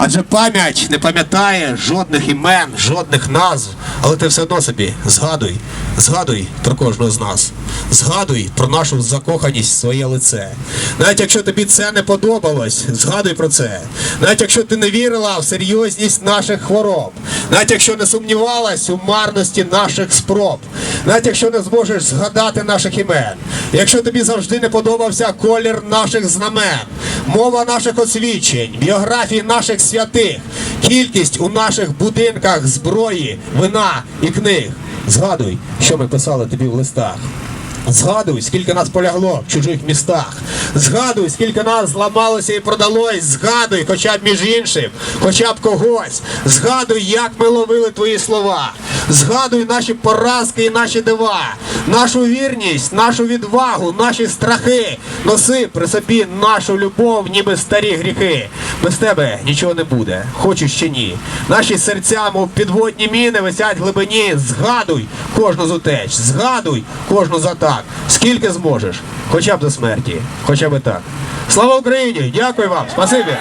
Адже пам'ять не пам'ятає жодних імен, жодних назв, але ти все одно собі згадуй, згадуй про кожного з нас. Згадуй про нашу закоханість в своє лице. Навіть якщо тобі це не подобалось, згадуй про це. Навіть якщо ти не вірила в серйозність наших хвороб, навіть якщо не сумнівалась у марності наших спроб, навіть якщо не зможеш згадати наших імен, якщо тобі завжди не подобався колір наших знамен, мова наших освідчень, біографії наших святих, кількість у наших будинках зброї, вина і книг. Згадуй, що ми писали тобі в листах. Згадуй, скільки нас полягло в чужих містах. Згадуй, скільки нас зламалося і продалось. Згадуй, хоча б між іншим, хоча б когось. Згадуй, як ми ловили твої слова. Згадуй наші поразки і наші дива, нашу вірність, нашу відвагу, наші страхи. Носи при собі нашу любов, ніби старі гріхи. Без тебе нічого не буде, хочеш чи ні. Наші серця, мов підводні міни, висять в глибині. Згадуй кожну з утеч, згадуй кожну з атак. Скільки зможеш, хоча б до смерті, хоча б так. Слава Україні! Дякую вам, спасибі!